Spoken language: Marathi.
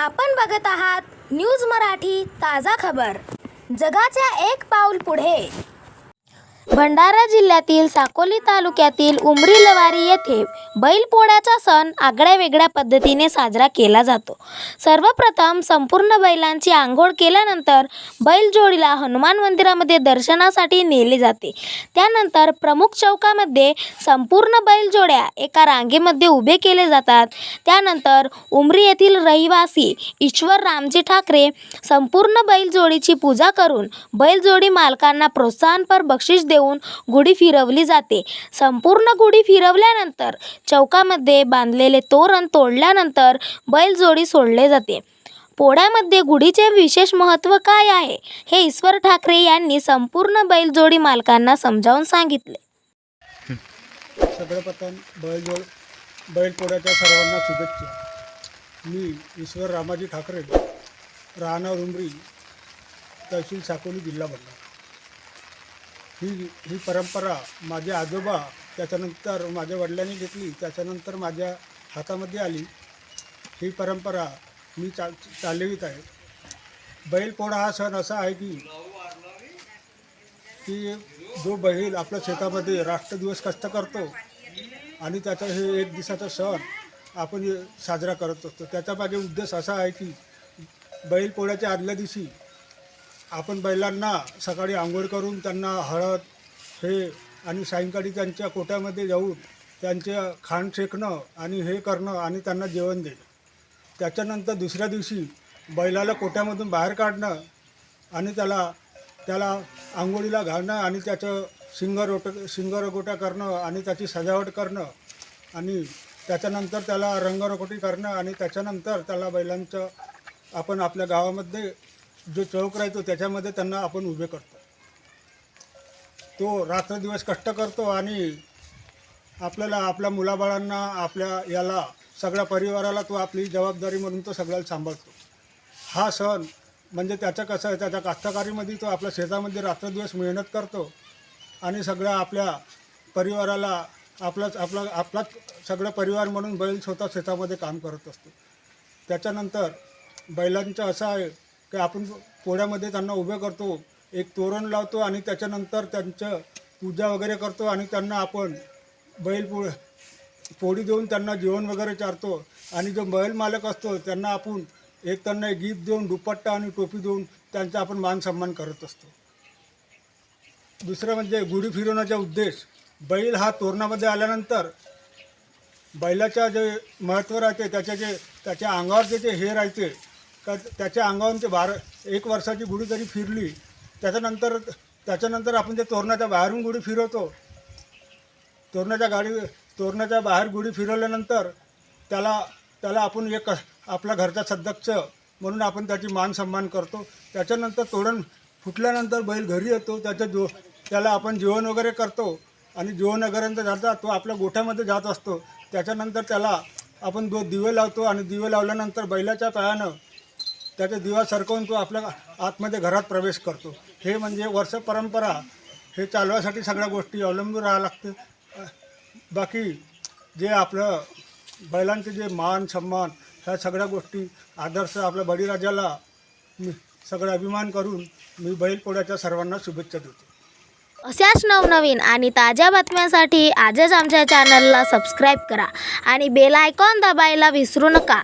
आपण बघत आहात न्यूज मराठी ताजा खबर. जगाच्या एक पाऊल पुढे. भंडारा जिल्ह्यातील साकोली तालुक्यातील उमरी लवारी येथे बैलपोळ्याचा सण आगळ्या वेगळ्या पद्धतीने साजरा केला जातो. सर्वप्रथम संपूर्ण बैलांची आंघोळ केल्यानंतर बैलजोडीला हनुमान मंदिरामध्ये दर्शनासाठी नेले जाते. त्यानंतर प्रमुख चौकामध्ये संपूर्ण बैलजोड्या एका रांगेमध्ये उभे केले जातात. त्यानंतर उमरी येथील रहिवासी ईश्वर रामजी ठाकरे संपूर्ण बैलजोडीची पूजा करून बैलजोडी मालकांना प्रोत्साहनपर बक्षीस देऊन गुढी फिरवली जाते. संपूर्ण गुढी फिरवल्यानंतर चौकामध्ये बांधलेले तोरण तोडल्यानंतर बैलजोडी सोडले जाते. पोळ्यामध्ये गुढीचे विशेष महत्त्व काय आहे? हे ईश्वर ठाकरे यांनी संपूर्ण बैलजोडी मालकांना समजावून सांगितले. सर्वप्रथम बैलजोड बैलपोळ्याच्या सर्वांना शुभेच्छा. मी ईश्वर रामाजी ठाकरे राहणार उमरी तहसील साकोली जिल्हा भंडारा ही ही परंपरा माझे आजोबा त्याच्यानंतर माझ्या वडिलांनी घेतली त्याच्यानंतर माझ्या हातामध्ये आली. ही परंपरा मी चा चालवित आहे. बैलपोळा हा सण असा आहे की की जो बैल आपल्या शेतामध्ये राष्ट्र दिवस कष्ट करतो आणि त्याचा हे एक दिवसाचा सण आपण साजरा करत असतो. त्याच्यामागे उद्देश असा आहे की बैलपोळ्याच्या आदल्या दिवशी आपण बैलांना सकाळी आंघोळ करून त्यांना हळद हे आणि सायंकाळी त्यांच्या कोट्यामध्ये जाऊन त्यांचे खाण शेकणं आणि हे करणं आणि त्यांना जेवण देणं. त्याच्यानंतर दुसऱ्या दिवशी बैलाला कोट्यामधून बाहेर काढणं आणि त्याला त्याला आंघोळीला घालणं आणि त्याचं शिंगरोट रोट करणं आणि त्याची सजावट करणं आणि त्याच्यानंतर त्याला रंगरकोटी करणं आणि त्याच्यानंतर त्याला बैलांचं आपण आपल्या गावामध्ये जो चौक राहतो त्याच्यामध्ये त्यांना आपण उभे करतो. तो रात्रदिवस कष्ट करतो आणि आपल्याला आपल्या मुलाबाळांना आपल्या याला सगळ्या परिवाराला तो आपली जबाबदारी म्हणून तो सगळ्याला सांभाळतो. हा सण म्हणजे त्याचं कसं आहे त्याच्या कास्तकारीमध्ये तो आपल्या शेतामध्ये रात्रदिवस मेहनत करतो आणि सगळ्या आपल्या परिवाराला आपलाच आपला आपलाच सगळं परिवार म्हणून बैल स्वतः शेतामध्ये काम करत असतो. त्याच्यानंतर बैलांचं असं आहे की आपण पोळ्यामध्ये त्यांना उभे करतो एक तोरण लावतो आणि त्याच्यानंतर त्यांचं पूजा वगैरे करतो आणि त्यांना आपण बैल पोळ पोळी देऊन त्यांना जेवण वगैरे चारतो. आणि जो बैल मालक असतो त्यांना आपण एक त्यांना गिफ्ट देऊन दुपट्टा आणि टोपी देऊन त्यांचा आपण मान सन्मान करत असतो. दुसरं म्हणजे गुढी फिरवण्याचा उद्देश. बैल हा तोरणामध्ये आल्यानंतर बैलाच्या जे महत्त्व राहते त्याच्या जे त्याच्या अंगावरचे जे हे राहते त्या त्याच्या अंगावरचे बार एक वर्षाची गुढी जरी फिरली त्याच्यानंतर त्याच्यानंतर आपण ते तोरणाच्या बाहेरून गुढी फिरवतो. तोरणाच्या गाडी तोरणाच्या बाहेर गुढी फिरवल्यानंतर त्याला त्याला आपण एक आपला घरचा सदक्ष म्हणून आपण त्याची मान सन्मान करतो. त्याच्यानंतर तोरण फुटल्यानंतर बैल घरी येतो. त्याच्या जो त्याला आपण जेवण वगैरे करतो. आणि जेवण वगैरे जाता तो आपल्या गोठ्यामध्ये जात असतो. त्याच्यानंतर त्याला आपण दो दिवे लावतो आणि दिवे लावल्यानंतर बैलाच्या पायानं त्याचा दिवा सरकवून तो आपल्या आतमध्ये घरात प्रवेश करतो. हे म्हणजे वर्ष परंपरा. हे चालवायसाठी सगळ्या गोष्टी अवलंबून राहावं लागते. बाकी जे आपलं बैलांचे जे मान सन्मान ह्या सगळ्या गोष्टी आदर्श आपल्या बळीराजाला मी सगळं अभिमान करून मी बैलपोळ्याच्या सर्वांना शुभेच्छा देतो. अशाच नवनवीन आणि ताज्या बातम्यांसाठी आजच आमच्या चॅनलला सबस्क्राईब करा आणि बेल आयकॉन दाबायला विसरू नका.